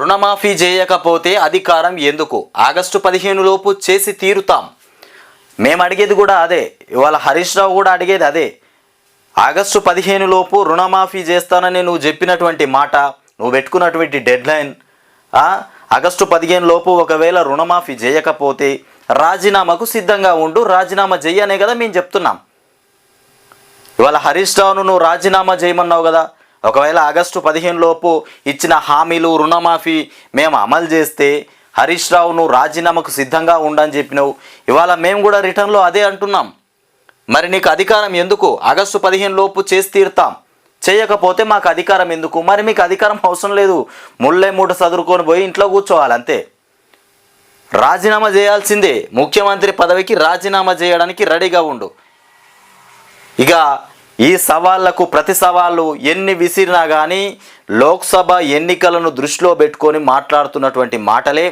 రుణమాఫీ చేయకపోతే అధికారం ఎందుకు? ఆగస్టు పదిహేను లోపు చేసి తీరుతాం. మేము అడిగేది కూడా అదే. ఇవాళ హరీష్ రావు కూడా అడిగేది అదే. ఆగస్టు పదిహేను లోపు రుణమాఫీ చేస్తానని నువ్వు చెప్పినటువంటి మాట నువ్వు పెట్టుకున్నటువంటి డెడ్లైన్ ఆగస్టు పదిహేను లోపు ఒకవేళ రుణమాఫీ చేయకపోతే రాజీనామాకు సిద్ధంగా ఉండు. రాజీనామా చెయ్యనే కదా మేము చెప్తున్నాం. ఇవాళ హరీష్ రావును నువ్వు రాజీనామా చేయమన్నావు కదా. ఒకవేళ ఆగస్టు పదిహేను లోపు ఇచ్చిన హామీలు రుణమాఫీ మేము అమలు చేస్తే హరీష్ రావు నువ్వు రాజీనామాకు సిద్ధంగా ఉండని చెప్పినావు. ఇవాళ మేము కూడా రిటర్న్లో అదే అంటున్నాం. మరి నీకు అధికారం ఎందుకు? ఆగస్టు పదిహేను లోపు చేసి తీరుతాం. చేయకపోతే మాకు అధికారం ఎందుకు? మరి మీకు అధికారం అవసరం లేదు. ముళ్ళే మూట చదువుకొని పోయి ఇంట్లో కూర్చోవాలి అంతే. రాజీనామా చేయాల్సిందే. ముఖ్యమంత్రి పదవికి రాజీనామా చేయడానికి రెడీగా ఉండు. ఇక ఈ సవాళ్ళకు ప్రతి సవాళ్ళు ఎన్ని విసిరినా కానీ లోక్సభ ఎన్నికలను దృష్టిలో పెట్టుకొని మాట్లాడుతున్నటువంటి మాటలే.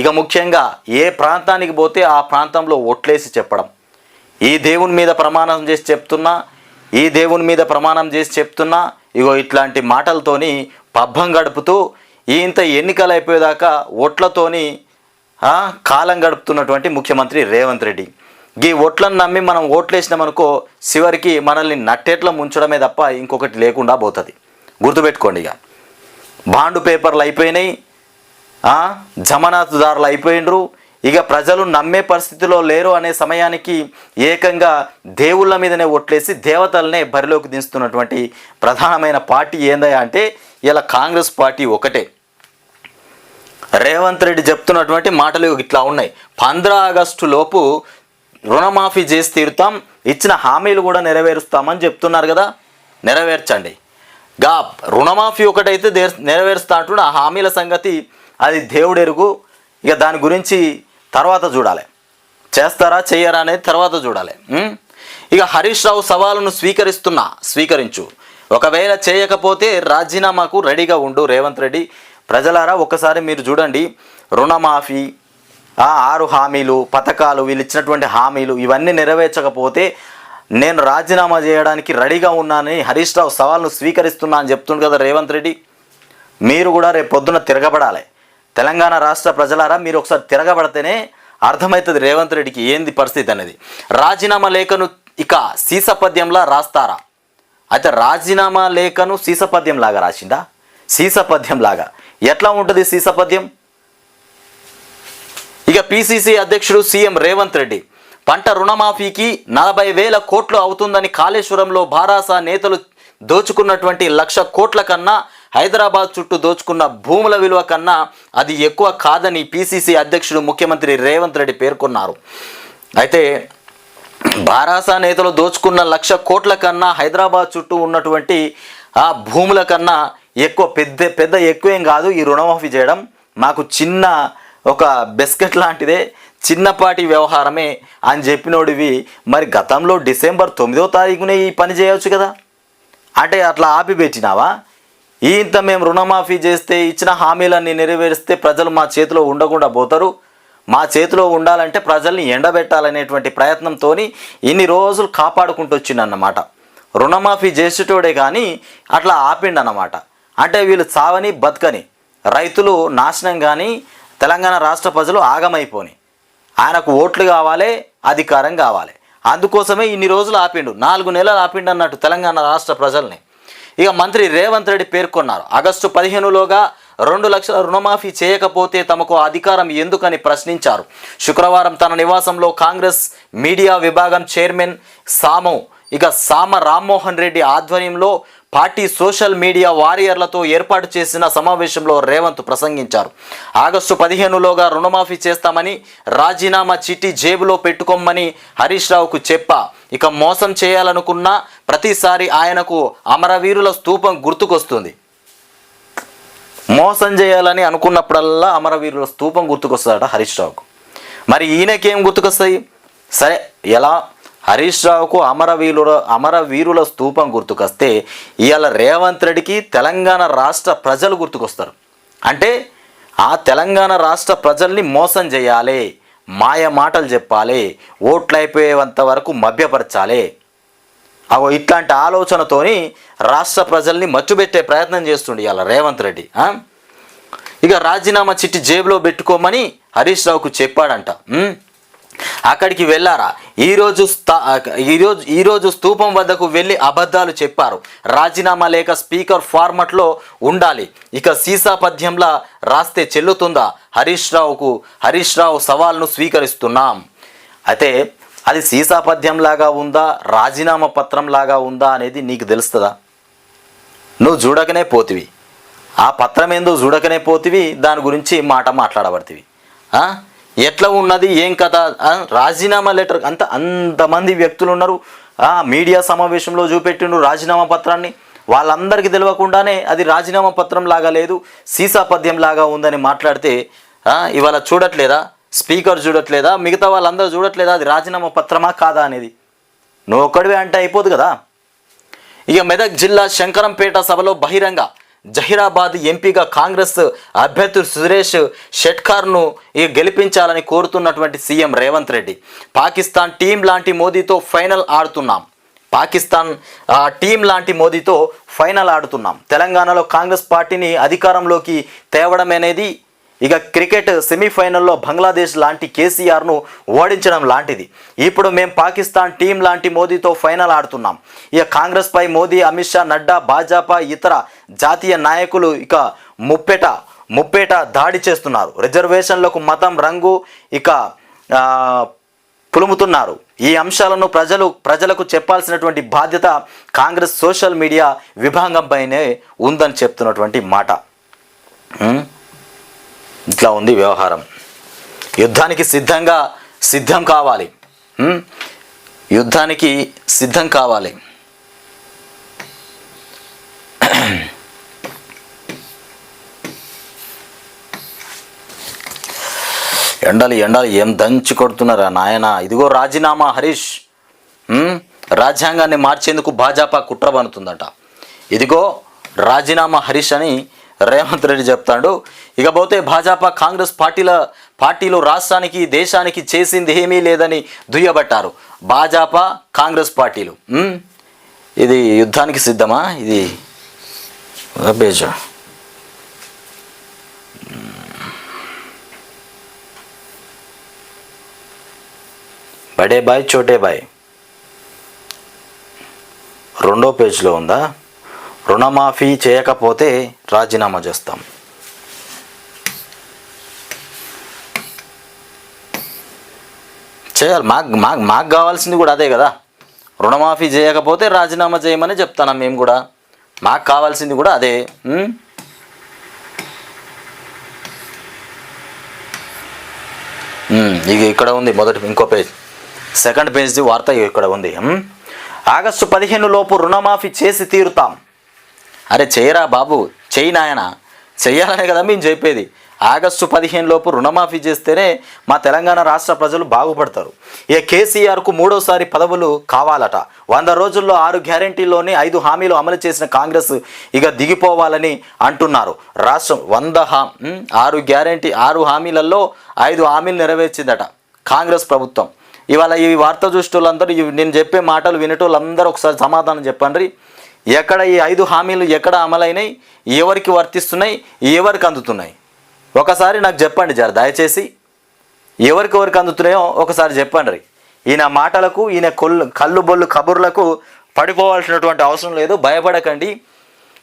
ఇక ముఖ్యంగా ఏ ప్రాంతానికి పోతే ఆ ప్రాంతంలో ఓట్లేసి చెప్పడం. ఈ దేవుని మీద ప్రమాణం చేసి చెప్తున్నా ఈ దేవుని మీద ప్రమాణం చేసి చెప్తున్నా ఇగో ఇట్లాంటి మాటలతోని పబ్బం గడుపుతూ ఇంత ఎన్నికలు అయిపోయేదాకా ఓట్లతోని కాలం గడుపుతున్నటువంటి ముఖ్యమంత్రి రేవంత్ రెడ్డి. ఈ ఓట్లను నమ్మి మనం ఓట్లేసినామనుకో చివరికి మనల్ని నట్టేట్ల ముంచడమే తప్ప ఇంకొకటి లేకుండా పోతుంది. గుర్తుపెట్టుకోండి ఇక. బాండు పేపర్లు అయిపోయినాయి ఆ, అయిపోయినరు ఇక ప్రజలు నమ్మే పరిస్థితిలో లేరు అనే సమయానికి ఏకంగా దేవుళ్ళ మీదనే ఒట్లేసి దేవతలనే బరిలోకి దించుతున్నటువంటి ప్రధానమైన పార్టీ ఏందయ్యా అంటే ఇలా కాంగ్రెస్ పార్టీ ఒకటే. రేవంత్ రెడ్డి చెప్తున్నటువంటి మాటలు ఇట్లా ఉన్నాయి. పంద్రా ఆగస్టు లోపు రుణమాఫీ చేసి తీరుతాం ఇచ్చిన హామీలు కూడా నెరవేరుస్తామని చెప్తున్నారు కదా. నెరవేర్చండి. గా రుణమాఫీ ఒకటైతే దే- నెరవేరుస్తా అంటున్న ఆ హామీల సంగతి అది దేవుడెరుగు. ఇక దాని గురించి తర్వాత చూడాలి. చేస్తారా చేయరా అనేది తర్వాత చూడాలి. ఇక హరీష్ రావు సవాలును స్వీకరిస్తున్నా స్వీకరించు. ఒకవేళ చేయకపోతే రాజీనామాకు రెడీగా ఉండు రేవంత్ రెడ్డి. ప్రజలారా ఒకసారి మీరు చూడండి. రుణమాఫీ ఆరు హామీలు పథకాలు వీళ్ళు ఇచ్చినటువంటి హామీలు ఇవన్నీ నెరవేర్చకపోతే నేను రాజీనామా చేయడానికి రెడీగా ఉన్నానని హరీష్ రావు సవాల్ను స్వీకరిస్తున్నా అని చెప్తుండు కదా రేవంత్ రెడ్డి. మీరు కూడా రేపు పొద్దున తిరగబడాలి. తెలంగాణ రాష్ట్ర ప్రజలారా మీరు ఒకసారి తిరగబడితేనే అర్థమవుతుంది రేవంత్ రెడ్డికి ఏంది పరిస్థితి అనేది. రాజీనామా లేఖను ఇక సీసపద్యంలా రాస్తారా? అయితే రాజీనామా లేఖను సీసపద్యంలాగా రాసిందా సీసపద్యంలాగా. ఎట్లా ఉంటుంది సీసపద్యం? ఇక పిసిసి అధ్యక్షుడు సీఎం రేవంత్ రెడ్డి. పంట రుణమాఫీకి నలభై వేల కోట్లు అవుతుందని కాళేశ్వరంలో భారాస నేతలు దోచుకున్నటువంటి లక్ష కోట్ల కన్నా హైదరాబాద్ చుట్టూ దోచుకున్న భూముల విలువ కన్నా అది ఎక్కువ కాదని పిసిసి అధ్యక్షుడు ముఖ్యమంత్రి రేవంత్ రెడ్డి పేర్కొన్నారు. అయితే బారాస నేతలు దోచుకున్న లక్ష కోట్ల కన్నా హైదరాబాద్ చుట్టూ ఉన్నటువంటి ఆ భూముల కన్నా ఎక్కువ పెద్ద పెద్ద ఎక్కువేం కాదు ఈ రుణమాఫీ చేయడం. మాకు చిన్న ఒక బిస్కెట్ లాంటిదే చిన్నపాటి వ్యవహారమే అని చెప్పినోడివి. మరి గతంలో డిసెంబర్ తొమ్మిదో తారీఖునే ఈ పని చేయవచ్చు కదా? అంటే అట్లా ఆపిపెట్టినావా? ఇంత మేము రుణమాఫీ చేస్తే ఇచ్చిన హామీలన్నీ నెరవేరిస్తే ప్రజలు మా చేతిలో ఉండకుండా పోతారు. మా చేతిలో ఉండాలంటే ప్రజల్ని ఎండబెట్టాలనేటువంటి ప్రయత్నంతో ఇన్ని రోజులు కాపాడుకుంటూ వచ్చిందన్నమాట రుణమాఫీ చేసేటోడే కానీ అట్లా ఆపిండన్నమాట. అంటే వీళ్ళు చావని బతకని. రైతులు నాశనం కానీ తెలంగాణ రాష్ట్ర ప్రజలు ఆగమైపోని. ఆయనకు ఓట్లు కావాలి అధికారం కావాలి. అందుకోసమే ఇన్ని రోజులు ఆపిండు. నాలుగు నెలలు ఆపిండు అన్నట్టు తెలంగాణ రాష్ట్ర ప్రజల్ని. ఇక మంత్రి రేవంత్ రెడ్డి పేర్కొన్నారు. ఆగస్టు పదిహేనులోగా రెండు లక్షల రుణమాఫీ చేయకపోతే తమకు అధికారం ఎందుకని ప్రశ్నించారు. శుక్రవారం తన నివాసంలో కాంగ్రెస్ మీడియా విభాగం చైర్మన్ సాము ఇక సామ రామ్మోహన్ రెడ్డి ఆధ్వర్యంలో పార్టీ సోషల్ మీడియా వారియర్లతో ఏర్పాటు చేసిన సమావేశంలో రేవంత్ ప్రసంగించారు. ఆగస్టు పదిహేనులోగా రుణమాఫీ చేస్తామని రాజీనామా చిట్టి జేబులో పెట్టుకోమని హరీష్ రావుకు చెప్పా. ఇక మోసం చేయాలనుకున్న ప్రతిసారి ఆయనకు అమరవీరుల స్తూపం గుర్తుకొస్తుంది. మోసం చేయాలని అనుకున్నప్పుడల్లా అమరవీరుల స్తూపం గుర్తుకొస్తాడట హరీష్ రావుకు. మరి ఈయనకేం గుర్తుకొస్తాయి? సరే ఎలా? హరీష్ రావుకు అమరవీరుల అమరవీరుల స్తూపం గుర్తుకొస్తే ఇవాళ రేవంత్ రెడ్డికి తెలంగాణ రాష్ట్ర ప్రజలు గుర్తుకొస్తారు. అంటే ఆ తెలంగాణ రాష్ట్ర ప్రజల్ని మోసం చేయాలి మాయ మాటలు చెప్పాలి ఓట్లు అయిపోయేంత వరకు మభ్యపరచాలి. అగో ఇట్లాంటి ఆలోచనతోని రాష్ట్ర ప్రజల్ని మచ్చుబెట్టే ప్రయత్నం చేస్తుండే ఇవాళ రేవంత్ రెడ్డి ఇక రాజీనామా చిట్టి జేబులో పెట్టుకోమని హరీష్ రావుకు చెప్పాడంట అక్కడికి వెళ్ళారా? ఈరోజు స్థా ఈరోజు ఈరోజు స్తూపం వద్దకు వెళ్ళి అబద్ధాలు చెప్పారు. రాజీనామా లేక స్పీకర్ ఫార్మట్లో ఉండాలి. ఇక సీసా పద్యంలా రాస్తే చెల్లుతుందా? హరీష్ రావుకు హరీష్ రావు సవాల్ను స్వీకరిస్తున్నాం. అయితే అది సీసా పద్యంలాగా ఉందా? రాజీనామా పత్రం లాగా ఉందా అనేది నీకు తెలుస్తుందా? నువ్వు చూడకనే పోతివి. ఆ పత్రం ఏందో చూడకనే పోతివి? దాని గురించి మాట మాట్లాడబడుతుంది ఎట్లా ఉన్నది ఏం కథ రాజీనామా లెటర్ అంత అంతమంది వ్యక్తులు ఉన్నారు. ఆ, మీడియా సమావేశంలో చూపెట్టిండు రాజీనామా పత్రాన్ని. వాళ్ళందరికీ తెలియకుండానే అది రాజీనామా పత్రం లాగా లేదు సీసా పద్యం లాగా ఉందని మాట్లాడితే ఇవాళ చూడట్లేదా? స్పీకర్ చూడట్లేదా? మిగతా వాళ్ళందరూ చూడట్లేదా? అది రాజీనామా పత్రమా కాదా అనేది? నువ్వు ఒక్కడివే అంటే అయిపోదు కదా. ఇక మెదక్ జిల్లా శంకరంపేట సభలో బహిరంగ జహీరాబాద్ ఎంపీగా కాంగ్రెస్ అభ్యర్థి సురేష్ షెట్కార్ను గెలిపించాలని కోరుతున్నటువంటి సీఎం రేవంత్ రెడ్డి. పాకిస్తాన్ టీం లాంటి మోదీతో ఫైనల్ ఆడుతున్నాం. పాకిస్తాన్ టీం లాంటి మోదీతో ఫైనల్ ఆడుతున్నాం. తెలంగాణలో కాంగ్రెస్ పార్టీని అధికారంలోకి తేవడం అనేది ఇక క్రికెట్ సెమీఫైనల్లో బంగ్లాదేశ్ లాంటి కేసీఆర్ను ఓడించడం లాంటిది. ఇప్పుడు మేము పాకిస్తాన్ టీం లాంటి మోదీతో ఫైనల్ ఆడుతున్నాం. ఇక కాంగ్రెస్పై మోదీ అమిత్ షా నడ్డా భాజపా ఇతర జాతీయ నాయకులు ఇక ముప్పెట ముప్పేట దాడి చేస్తున్నారు. రిజర్వేషన్లకు మతం రంగు ఇక పులుముతున్నారు. ఈ అంశాలను ప్రజలు ప్రజలకు చెప్పాల్సినటువంటి బాధ్యత కాంగ్రెస్ సోషల్ మీడియా విభాగంపైనే ఉందని చెప్తున్నటువంటి మాట. ఇట్లా ఉంది వ్యవహారం. యుద్ధానికి సిద్ధంగా సిద్ధం కావాలి. యుద్ధానికి సిద్ధం కావాలి. ఎండలు ఎండలు ఏం దంచి కొడుతున్నారా నాయన? ఇదిగో రాజీనామా హరీష్. రాజ్యాంగాన్ని మార్చేందుకు భాజపా కుట్ర పనుతుందట ఇదిగో రాజీనామా హరీష్ అని రేవంత్ రెడ్డి చెప్తాడు. ఇకపోతే భాజపా కాంగ్రెస్ పార్టీల పార్టీలు రాష్ట్రానికి దేశానికి చేసింది ఏమీ లేదని దుయ్యబట్టారు. భాజపా కాంగ్రెస్ పార్టీలు. ఇది యుద్ధానికి సిద్ధమా? ఇది బేజా బడే బాయ్ చోటే బాయ్. రెండో పేజ్లో ఉందా? రుణమాఫీ చేయకపోతే రాజీనామా చేస్తాం. చేయాలి. మాకు మాకు మాకు కావాల్సింది కూడా అదే కదా. రుణమాఫీ చేయకపోతే రాజీనామా చేయమని చెప్తాను మేము కూడా. మాకు కావాల్సింది కూడా అదే. ఇక ఇక్కడ ఉంది మొదటి ఇంకో పేజ్. సెకండ్ పేజ్ది వార్త ఇక్కడ ఉంది. ఆగస్టు పదిహేను లోపు రుణమాఫీ చేసి తీరుతాం. అరే చేయరా బాబు చెయ్యి నాయన. చెయ్యాలనే కదా మేము చెప్పేది. ఆగస్టు పదిహేను లోపు రుణమాఫీ చేస్తేనే మా తెలంగాణ రాష్ట్ర ప్రజలు బాగుపడతారు. ఇక కేసీఆర్కు మూడోసారి పదవులు కావాలట. వంద రోజుల్లో ఆరు గ్యారంటీల్లోనే ఐదు హామీలు అమలు చేసిన కాంగ్రెస్ ఇక దిగిపోవాలని అంటున్నారు. రాష్ట్రం వంద హా ఆరు గ్యారంటీ ఆరు హామీలలో ఐదు హామీలు నెరవేర్చిందట కాంగ్రెస్ ప్రభుత్వం. ఇవాళ ఈ వార్త చూసేటోళ్ళందరూ ఇవి నేను చెప్పే మాటలు వినేటోళ్ళందరూ ఒకసారి సమాధానం చెప్పండి. ఎక్కడ ఈ ఐదు హామీలు ఎక్కడ అమలైనాయి ఎవరికి వర్తిస్తున్నాయి ఎవరికి అందుతున్నాయి? ఒకసారి నాకు చెప్పండి జర దయచేసి. ఎవరికి ఎవరికి అందుతున్నాయో ఒకసారి చెప్పండి ఈయన మాటలకు ఈయన కొల్లు కళ్ళు బొల్లు కబుర్లకు పడిపోవాల్సినటువంటి అవసరం లేదు భయపడకండి.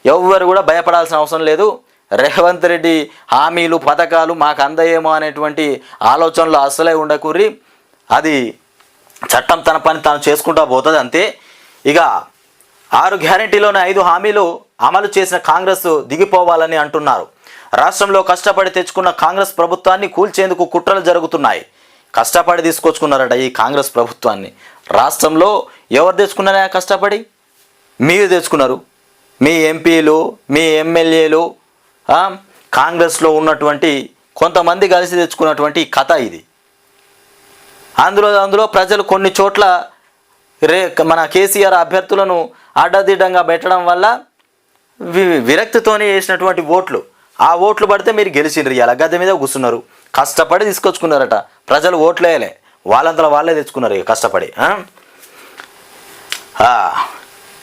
ఎవ్వరు కూడా భయపడాల్సిన అవసరం లేదు. రేవంత్ రెడ్డి హామీలు పథకాలు మాకు అందయేమో అనేటువంటి ఆలోచనలు అస్సలే ఉండకూరి అది చట్టం తన పని తాను చేసుకుంటా పోతుంది అంతే. ఇక ఆరు గ్యారంటీలోని ఐదు హామీలు అమలు చేసిన కాంగ్రెస్ దిగిపోవాలని అంటున్నారు. రాష్ట్రంలో కష్టపడి తెచ్చుకున్న కాంగ్రెస్ ప్రభుత్వాన్ని కూల్చేందుకు కుట్రలు జరుగుతున్నాయి. కష్టపడి తీసుకొచ్చుకున్నారట ఈ కాంగ్రెస్ ప్రభుత్వాన్ని. రాష్ట్రంలో ఎవరు తెచ్చుకున్నారా కష్టపడి? మీరు తెచ్చుకున్నారు. మీ ఎంపీలు మీ ఎమ్మెల్యేలు కాంగ్రెస్లో ఉన్నటువంటి కొంతమంది కలిసి తెచ్చుకున్నటువంటి కథ ఇది. అందులో అందులో ప్రజలు కొన్ని చోట్ల రే మన కేసీఆర్ అభ్యర్థులను అడ్డదిడ్డంగా పెట్టడం వల్ల వి విరక్తితోనే వేసినటువంటి ఓట్లు. ఆ ఓట్లు పడితే మీరు గెలిచిండ్రు ఇలా గద్దె మీద కూర్చున్నారు. కష్టపడి తీసుకొచ్చుకున్నారట. ప్రజలు ఓట్లేయలే వాళ్ళంతలో వాళ్ళే తెచ్చుకున్నారు ఇక కష్టపడి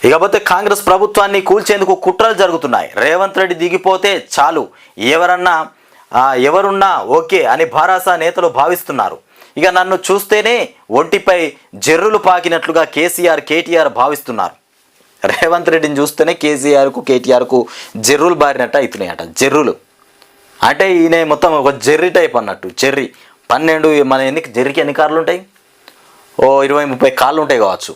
ఇకపోతే కాంగ్రెస్ ప్రభుత్వాన్ని కూల్చేందుకు కుట్రలు జరుగుతున్నాయి. రేవంత్ రెడ్డి దిగిపోతే చాలు. ఎవరన్నా ఎవరున్నా ఓకే అని భారాస నేతలు భావిస్తున్నారు. ఇక నన్ను చూస్తేనే ఒంటిపై జర్రులు పాకినట్లుగా కేసీఆర్ కేటీఆర్ భావిస్తున్నారు. రేవంత్ రెడ్డిని చూస్తేనే కేసీఆర్కు కేటీఆర్కు జర్రులు బారినట్టు అవుతున్నాయట జర్రులు. అంటే ఈయన మొత్తం ఒక జెర్రీ టైప్ అన్నట్టు జెర్రీ. పన్నెండు మన ఎన్ని జెర్రీకి ఎన్ని కార్లు ఉంటాయి? ఓ ఇరవై ముప్పై కాళ్ళు ఉంటాయి కావచ్చు.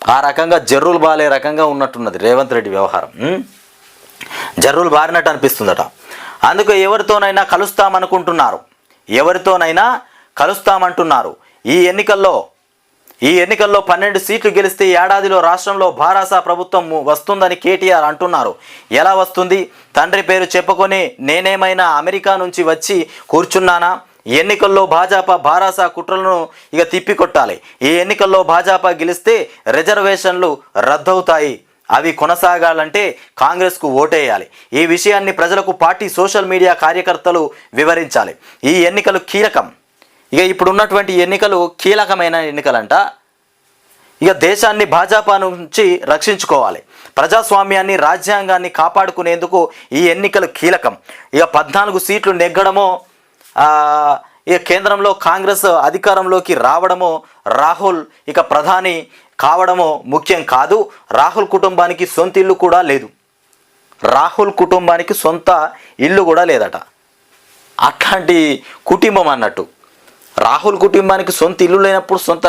ఆ రకంగా జర్రులు బాలే రకంగా ఉన్నట్టున్నది రేవంత్ రెడ్డి వ్యవహారం జర్రులు బారినట్టు అనిపిస్తుందట. అందుకు ఎవరితోనైనా కలుస్తామనుకుంటున్నారు. ఎవరితోనైనా కలుస్తామంటున్నారు. ఈ ఎన్నికల్లో ఈ ఎన్నికల్లో పన్నెండు సీట్లు గెలిస్తే ఏడాదిలో రాష్ట్రంలో భారాస ప్రభుత్వం వస్తుందని కేటీఆర్ అంటున్నారు. ఎలా వస్తుంది? తండ్రి పేరు చెప్పుకొని నేనేమైనా అమెరికా నుంచి వచ్చి కూర్చున్నానా? ఎన్నికల్లో భాజపా భారాసా కుట్రలను ఇక తిప్పికొట్టాలి. ఈ ఎన్నికల్లో భాజపా గెలిస్తే రిజర్వేషన్లు రద్దవుతాయి. అవి కొనసాగాలంటే కాంగ్రెస్కు ఓటేయాలి. ఈ విషయాన్ని ప్రజలకు పార్టీ సోషల్ మీడియా కార్యకర్తలు వివరించాలి. ఈ ఎన్నికలు కీలకం. ఇక ఇప్పుడు ఉన్నటువంటి ఎన్నికలు కీలకమైన ఎన్నికలంట. ఇక దేశాన్ని భాజపా నుంచి రక్షించుకోవాలి. ప్రజాస్వామ్యాన్ని రాజ్యాంగాన్ని కాపాడుకునేందుకు ఈ ఎన్నికలు కీలకం. ఇక పద్నాలుగు సీట్లు నెగ్గడమో ఇక కేంద్రంలో కాంగ్రెస్ అధికారంలోకి రావడమో రాహుల్ ఇక ప్రధాని కావడమో ముఖ్యం కాదు. రాహుల్ కుటుంబానికి సొంత ఇల్లు కూడా లేదు. రాహుల్ కుటుంబానికి సొంత ఇల్లు కూడా లేదట. అట్లాంటి కుటుంబం అన్నట్టు. రాహుల్ కుటుంబానికి సొంత ఇల్లు లేనప్పుడు సొంత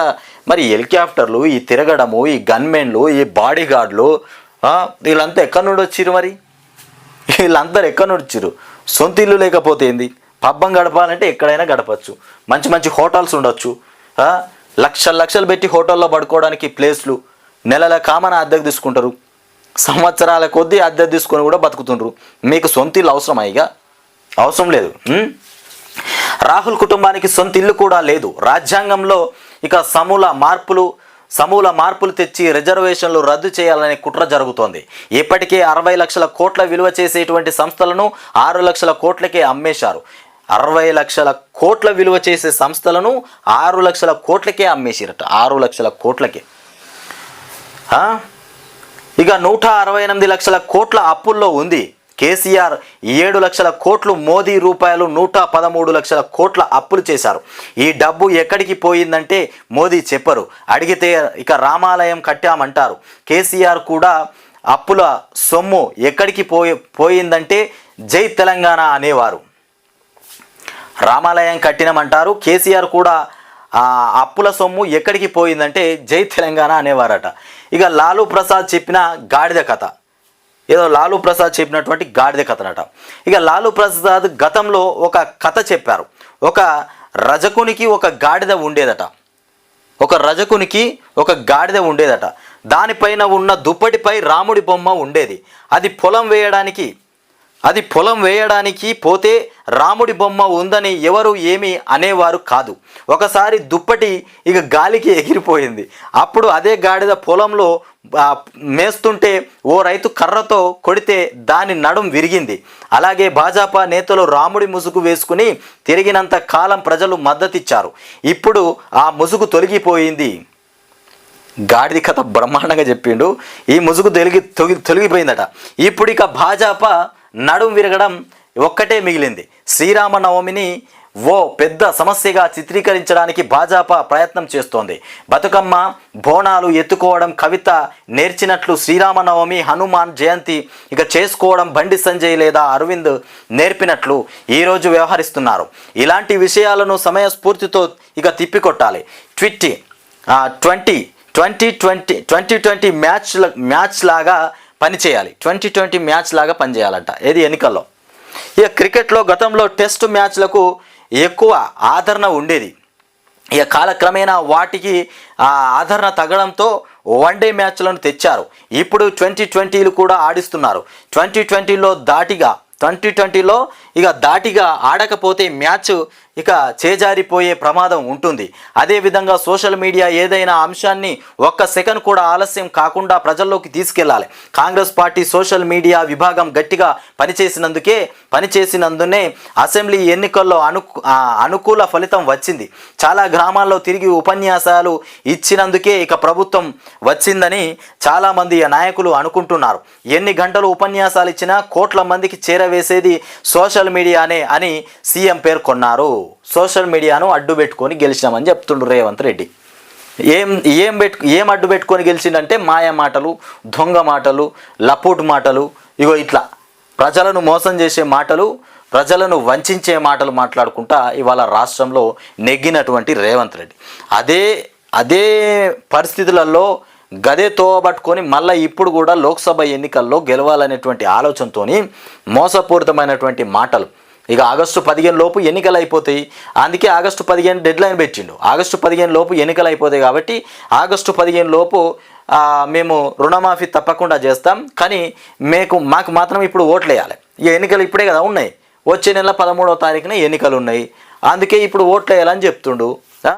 మరి హెలికాప్టర్లు ఈ తిరగడము ఈ గన్మెన్లు ఈ బాడీ గార్డులు వీళ్ళంతా ఎక్కడి నుండి వచ్చిర్రు మరి? వీళ్ళందరూ ఎక్కడి నుండి వచ్చిర్రు? సొంత ఇల్లు లేకపోతే ఏంది? పబ్బం గడపాలంటే ఎక్కడైనా గడపచ్చు. మంచి మంచి హోటల్స్ ఉండొచ్చు. లక్షలు లక్షలు పెట్టి హోటల్లో పడుకోవడానికి ప్లేస్లు. నెలల కామన అద్దెకు తీసుకుంటారు. సంవత్సరాల కొద్దీ అద్దె తీసుకొని కూడా బతుకుతుండ్రు. మీకు సొంత ఇల్లు అవసరమా ఇక? అవసరం లేదు. రాహుల్ కుటుంబానికి సొంత ఇల్లు కూడా లేదు. రాజ్యాంగంలో ఇక సమూల మార్పులు సమూల మార్పులు తెచ్చి రిజర్వేషన్లు రద్దు చేయాలనే కుట్ర జరుగుతోంది. ఇప్పటికే అరవై లక్షల కోట్ల విలువ చేసేటువంటి సంస్థలను ఆరు లక్షల కోట్లకే అమ్మేశారు. అరవై లక్షల కోట్ల విలువ చేసే సంస్థలను ఆరు లక్షల కోట్లకే అమ్మేసిరట. ఆరు లక్షల కోట్లకే. ఇక నూట అరవై ఎనిమిది లక్షల కోట్ల అప్పుల్లో ఉంది. కేసీఆర్ ఏడు లక్షల కోట్లు మోదీ రూపాయలు నూట పదమూడు లక్షల కోట్ల అప్పులు చేశారు. ఈ డబ్బు ఎక్కడికి పోయిందంటే మోదీ చెప్పరు. అడిగితే ఇక రామాలయం కట్టామంటారు. కేసీఆర్ కూడా అప్పుల సొమ్ము ఎక్కడికి పోయి పోయిందంటే జై తెలంగాణ అనేవారు. రామాలయం కట్టినమంటారు. కేసీఆర్ కూడా ఆ అప్పుల సొమ్ము ఎక్కడికి పోయిందంటే జై తెలంగాణ అనేవారట. ఇక లాలూ ప్రసాద్ చెప్పిన గాడిద కథ. ఏదో లాలూ ప్రసాద్ చెప్పినటువంటి గాడిద కథనట. ఇక లాలూ ప్రసాద్ గతంలో ఒక కథ చెప్పారు. ఒక రజకునికి ఒక గాడిద ఉండేదట. ఒక రజకునికి ఒక గాడిద ఉండేదట. దానిపైన ఉన్న దుప్పటిపై రాముడి బొమ్మ ఉండేది. అది పొలం వేయడానికి అది పొలం వేయడానికి పోతే రాముడి బొమ్మ ఉందని ఎవరు ఏమీ అనేవారు కాదు. ఒకసారి దుప్పటి ఇక గాలికి ఎగిరిపోయింది. అప్పుడు అదే గాడిద పొలంలో మేస్తుంటే ఓ రైతు కర్రతో కొడితే దాని నడుం విరిగింది. అలాగే భాజపా నేతలు రాముడి ముసుగు వేసుకుని తిరిగినంత కాలం ప్రజలు మద్దతిచ్చారు. ఇప్పుడు ఆ ముసుగు తొలగిపోయింది. గాడిది కథ బ్రహ్మాండంగా చెప్పిండు. ఈ ముసుగు తొలిగి తొలగి తొలగిపోయిందట. ఇప్పుడు ఇక భాజపా నడుం విరగడం ఒక్కటే మిగిలింది. శ్రీరామనవమిని ఓ పెద్ద సమస్యగా చిత్రీకరించడానికి భాజపా ప్రయత్నం చేస్తోంది. బతుకమ్మ బోనాలు ఎత్తుకోవడం కవిత నేర్చినట్లు శ్రీరామనవమి హనుమాన్ జయంతి ఇక చేసుకోవడం బండి సంజయ్ లేదా అరవింద్ నేర్పినట్లు ఈరోజు వ్యవహరిస్తున్నారు. ఇలాంటి విషయాలను సమయస్ఫూర్తితో ఇక తిప్పికొట్టాలి. ట్విట్టి twenty twenty twenty twenty twenty match match లాగా పనిచేయాలి ట్వంటీ ట్వంటీ మ్యాచ్ లాగా పనిచేయాలంట ఏది ఎన్నికల్లో? ఇక క్రికెట్లో గతంలో టెస్ట్ మ్యాచ్లకు ఎక్కువ ఆదరణ ఉండేది. ఇక కాలక్రమేణా వాటికి ఆదరణ తగ్గడంతో వన్డే మ్యాచ్లను తెచ్చారు. ఇప్పుడు ట్వంటీ ట్వంటీలు కూడా ఆడిస్తున్నారు. ట్వంటీ ట్వంటీలో దాటిగా ట్వంటీ ట్వంటీలో ఇక దాటిగా ఆడకపోతే మ్యాచ్ ఇక చేజారిపోయే ప్రమాదం ఉంటుంది. అదేవిధంగా సోషల్ మీడియా ఏదైనా అంశాన్ని ఒక్క సెకండ్ కూడా ఆలస్యం కాకుండా ప్రజల్లోకి తీసుకెళ్ళాలి. కాంగ్రెస్ పార్టీ సోషల్ మీడియా విభాగం గట్టిగా పనిచేసినందుకే పనిచేసినందునే అసెంబ్లీ ఎన్నికల్లో అను అనుకూల ఫలితం వచ్చింది. చాలా గ్రామాల్లో తిరిగి ఉపన్యాసాలు ఇచ్చినందుకే ఇక ప్రభుత్వం వచ్చిందని చాలామంది నాయకులు అనుకుంటున్నారు. ఎన్ని గంటలు ఉపన్యాసాలు ఇచ్చినా కోట్ల మందికి చేరవేసేది సోషల్ సోషల్ మీడియానే అని సీఎం పేర్కొన్నారు సోషల్ మీడియాను అడ్డు పెట్టుకొని గెలిచినామని చెప్తుండ్రు రేవంత్ రెడ్డి. ఏం ఏం పెట్టు ఏం అడ్డు పెట్టుకొని గెలిచిందంటే మాయ మాటలు దొంగ మాటలు లపోటు మాటలు ఇగో ఇట్లా. ప్రజలను మోసం చేసే మాటలు ప్రజలను వంచే మాటలు మాట్లాడుకుంటా ఇవాళ రాష్ట్రంలో నెగ్గినటువంటి రేవంత్ రెడ్డి. అదే అదే పరిస్థితులలో గదే తోవబట్టుకొని మళ్ళీ ఇప్పుడు కూడా లోక్సభ ఎన్నికల్లో గెలవాలనేటువంటి ఆలోచనతోని మోసపూరితమైనటువంటి మాటలు. ఇక ఆగస్టు పదిహేను లోపు ఎన్నికలు అయిపోతాయి. అందుకే ఆగస్టు పదిహేను డెడ్ లైన్ పెట్టిండు. ఆగస్టు పదిహేను లోపు ఎన్నికలు అయిపోతాయి కాబట్టి ఆగస్టు పదిహేను లోపు మేము రుణమాఫీ తప్పకుండా చేస్తాం. కానీ మీకు మాకు మాత్రం ఇప్పుడు ఓట్లు వేయాలి ఈ ఎన్నికలు ఇప్పుడే కదా ఉన్నాయి. వచ్చే నెల పదమూడవ తారీఖున ఎన్నికలు ఉన్నాయి. అందుకే ఇప్పుడు ఓట్లు వేయాలని చెప్తుండు.